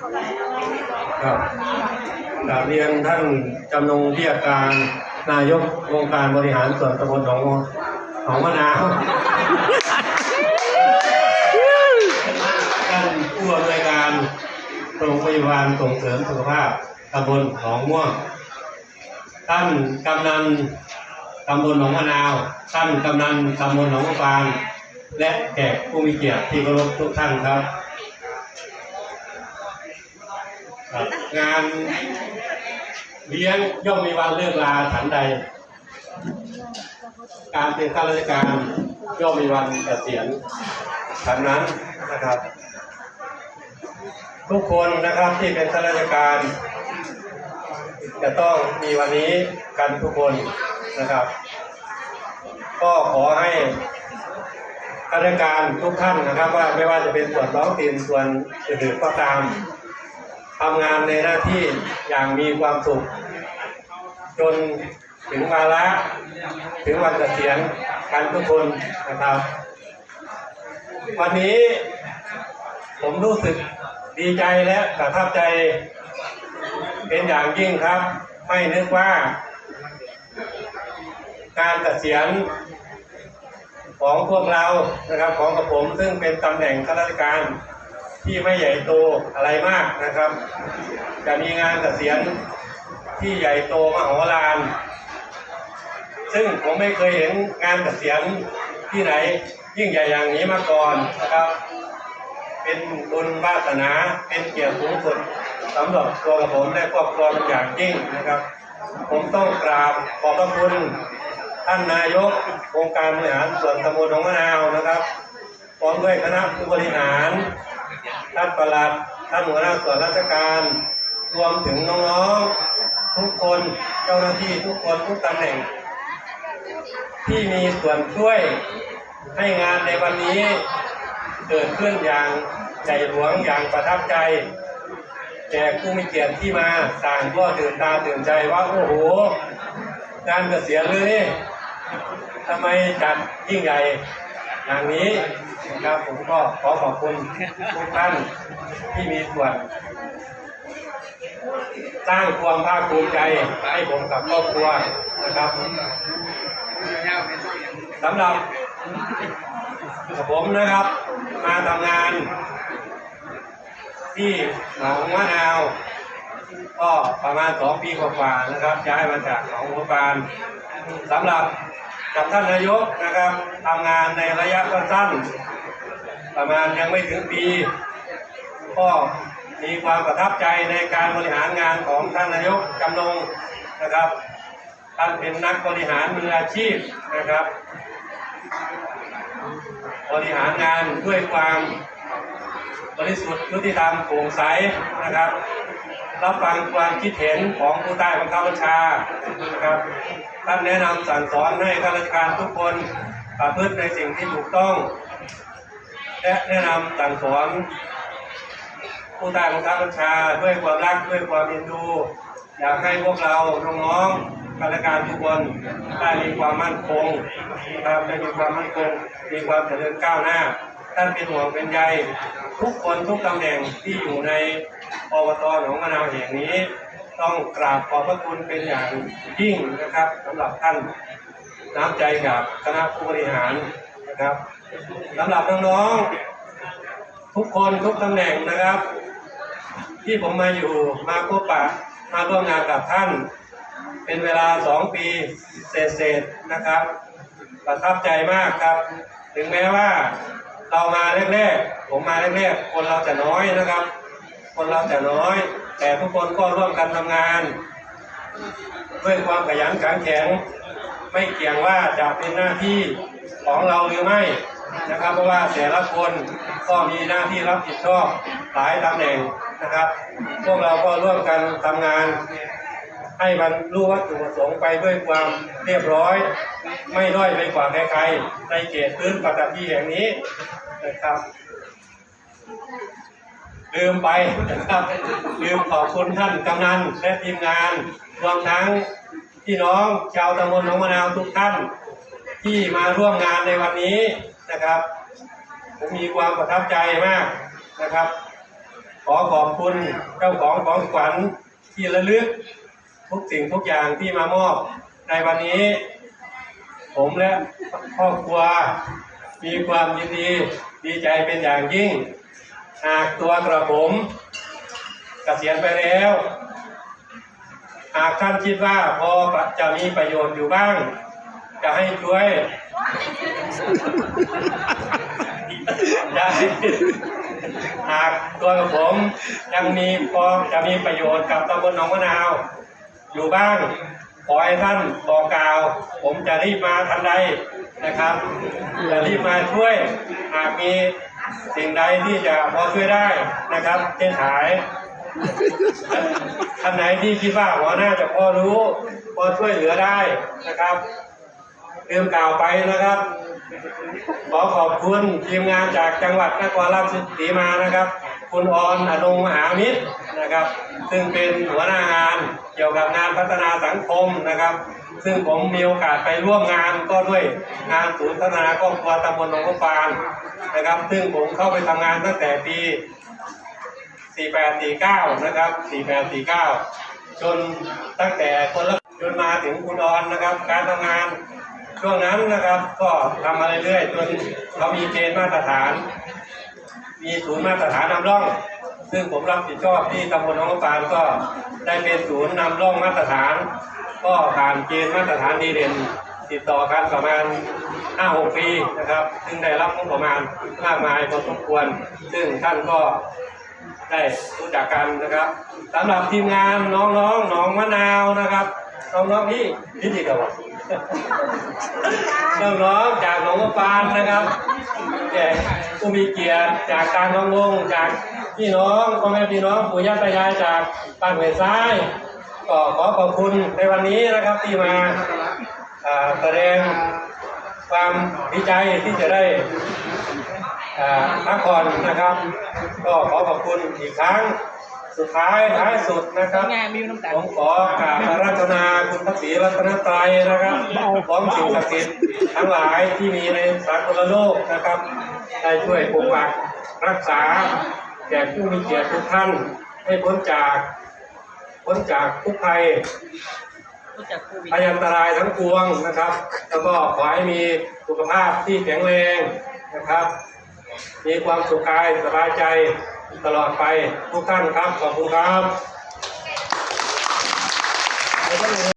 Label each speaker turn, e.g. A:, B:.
A: ครับกราบเรียนท่านจำนงเรียกการนายกองค์การบริหารส่วนตำบลหนองหนองมะนาวท่านผู้อำนวยการโรงพยาบาลส่งเสริมสุขภาพตำบลหนองม่วง ท่านกำนันตำบลหนองมะนาว ท่านกำนันตำบลหนองมะปางและแขกผู้มีเกียรติที่เคารพทุกท่านครับ ครับ งานเลี้ยงย่อมมีวันเลิกลาฉันใด การเป็นข้าราชการย่อมมีวันเกษียณฉันนั้นนะครับ ทุกคนนะครับที่เป็นข้าราชการ จะต้องมีวันนี้กันทุกคนนะครับ ก็ขอให้ข้าราชการทุกท่านนะครับ ว่าไม่ว่าจะเป็นส่วนท้องถิ่นส่วนอื่นๆก็ตาม ทำงานในหน้าที่อย่างมีความสุข จนถึงวาระถึงวันเกษียณกันทุกคนนะครับ วันนี้ผมรู้สึกดีใจและประทับใจเป็นอย่างยิ่งครับ ไม่นึกว่า การเกษียณของพวกเรานะครับของกับผมซึ่งเป็นตำแหน่งข้าราชการ ที่ไม่ใหญ่โตอะไรมากนะครับ จะมีงานเกษียณที่ใหญ่โตมโหฬารซึ่งผมไม่เคยเห็นงานเกษียณที่ไหนยิ่งใหญ่อย่างนี้มาก่อนนะครับ เป็นบุญวาสนาเป็นเกียรติสูงสุดสำหรับตัวผมและครอบครัวอย่างยิ่งนะครับ ผมต้องกราบขอบพระคุณท่านนายกองค์การบริหารส่วนตำบลหนองมะนาวนะครับพร้อมด้วยคณะผู้บริหาร ท่านประหลัดท่านหัวหน้าส่วนราชการรวมถึงน้องๆทุกคนเจ้าหน้าที่ทุกคนทุกตำแหน่ง ที่มีส่วนช่วยให้งานในวันนี้ เกิดขึ้นอย่างใจหลวงอย่างประทับใจแขกผู้มีเกียรติที่มาต่างก็ตื่นตาตื่นใจว่าโอ้โหงานเกษียณเลยทำไมจัดยิ่งใหญ่ อย่างนี้นะครับผมก็ขอขอบคุณทุกท่านที่มีส่วน สร้างความภาคภูมิใจให้ผมกับครอบครัวนะครับสำหรับผมนะครับ มาทำงาน ที่หนองมะนาว ก็ประมาณสองปีกว่าๆนะครับย้ายมาจากหนองบัวบานสำหรับ กับท่านนายกนะครับทำงานในระยะสั้นๆประมาณยังไม่ถึงปี ก็มีความประทับใจในการบริหารงานของท่านนายกจำนงนะครับ ท่านเป็นนักบริหารมืออาชีพนะครับ บริหารงานด้วยความบริสุทธิ์ยุติธรรมโปร่งใสนะครับ รับฟังความคิดเห็นของผู้ใต้บังคับบัญชานะครับท่านแนะนำสั่งสอนให้ข้าราชการทุกคนประพฤติในสิ่งที่ถูกต้อง และแนะนำสั่งสอนผู้ใต้บังคับบัญชาด้วยความรักด้วยความเอ็นดู อยากให้พวกเราน้องๆข้าราชการทุกคนได้มีความมั่นคงนะครับได้มีความมั่นคงมีความเจริญก้าวหน้า ท่านเป็นห่วงเป็นใยทุกคนทุกตำแหน่งที่อยู่ในอบตหนองมะนาวแห่งนี้ ต้องกราบขอบพระคุณเป็นอย่างยิ่งนะครับสำหรับท่านน้ำใจจากคณะผู้บริหารนะครับสำหรับน้องๆทุกคนทุกตำแหน่งนะครับ ที่ผมมาอยู่มาพบปะมาร่วมงานกับท่าน เป็นเวลาสองปีเศษๆนะครับ ประทับใจมากครับ ถึงแม้ว่า เรามาแรกๆ ผมมาแรกๆ คนเราจะน้อยนะครับ คนเราจะน้อย แต่ทุกคนก็ร่วมกันทำงาน ด้วยความขยันขันแข็ง ไม่เกี่ยงว่าจะเป็นหน้าที่ของเราหรือไม่นะครับเพราะว่าแต่ละคนก็มีหน้าที่รับผิดชอบหลายตำแหน่งนะครับ พวกเราก็ร่วมกันทำงาน ให้บรรลุวัตถุประสงค์ไปด้วยความเรียบร้อย ไม่ด้อยไปกว่าใครๆในเขตพื้นปฐพีแห่งนี้นะครับลืมไปนะครับลืมขอบคุณท่านกำนันและทีมงานรวมทั้งพี่น้องชาวตำบลหนองมะนาวทุกท่าน ที่มาร่วมงานในวันนี้นะครับ ผมมีความประทับใจมากนะครับ ขอขอบคุณเจ้าของของขวัญที่ระลึก ทุกสิ่งทุกอย่างที่มามอบในวันนี้ ผมและครอบครัวมีความยินดีดีใจเป็นอย่างยิ่ง หากตัวกระผมเกษียณไปแล้ว หากท่านคิดว่าพอจะมีประโยชน์อยู่บ้าง จะให้ช่วยได้หากตัวกับผมยังมีพอจะมีประโยชน์กับตำบลหนองมะนาว อยู่บ้าง ขอให้ท่านบอกกล่าว ผมจะรีบมาทันใดนะครับ จะรีบมาช่วยหากมีสิ่งใดที่จะพอช่วยได้นะครับเช่นขายท่านไหนที่คิดว่าหัวหน้าจะพอรู้ พอช่วยเหลือได้นะครับเตรียมกล่าวไปนะครับ ขอขอบคุณทีมงานจากจังหวัดนครราชสีมานะครับ คุณออนอนงมหามิตรนะครับ ซึ่งเป็นหัวหน้างานเกี่ยวกับงานพัฒนาสังคมนะครับ ซึ่งผมมีโอกาสไปร่วมงานก็ด้วยงานศูนย์พัฒนาครอบครัวตำบลหนองกปานนะครับ ซึ่งผมเข้าไปทำงานตั้งแต่ปี 4849 นะครับ 4849 จนตั้งแต่คนละจนมาถึงคุณออนนะครับ การทำงานช่วงนั้นนะครับก็ทำมาเรื่อยๆจนเขามีเกณฑ์มาตรฐาน มีศูนย์มาตรฐานนำร่อง ซึ่งผมรับผิดชอบที่ตำบลหนองกระปานก็ได้เป็นศูนย์นำร่องมาตรฐาน ก็ผ่านเกณฑ์มาตรฐานดีเด่นติดต่อกันประมาณ 5-6 ปีนะครับ ซึ่งได้รับงบประมาณมากมายพอสมควร ซึ่งท่านก็ได้รู้จักกันนะครับสำหรับทีมงานน้องๆหนองมะนาวนะครับ น้องๆพี่พี่ดีกว่าน้องๆจากหนองปานนะครับแขกผู้มีเกียรติจากการน้องวงจากพี่น้องพ่อแม่พี่น้องปู่ย่าตายายจากบ้านเหวซ้ายก็ขอขอบคุณในวันนี้นะครับที่มาแสดงความดีใจที่จะได้พักผ่อนนะครับ ก็ขอขอบคุณอีกครั้ง สุดท้ายท้ายสุดนะครับ
B: งานมีน้ำตาล
A: ผมขอกราบอารัตนาคุณพระศรีรัตนตรัยนะครับพร้อมสิ่งศักดิ์สิทธิ์ทั้งหลายที่มีในสากลโลกนะครับ ได้ช่วยปกปักรักษาแก่ผู้มีเกียรติทุกท่านให้พ้นจากพ้นจากทุกภัย
B: รู้จักโควิด
A: พยันตรายทั้งปวงนะครับ แล้วก็ขอให้มีสุขภาพที่แข็งแรงนะครับ มีความสุขกายสบายใจ ตลอดไปทุกท่านครับ ขอบคุณครับ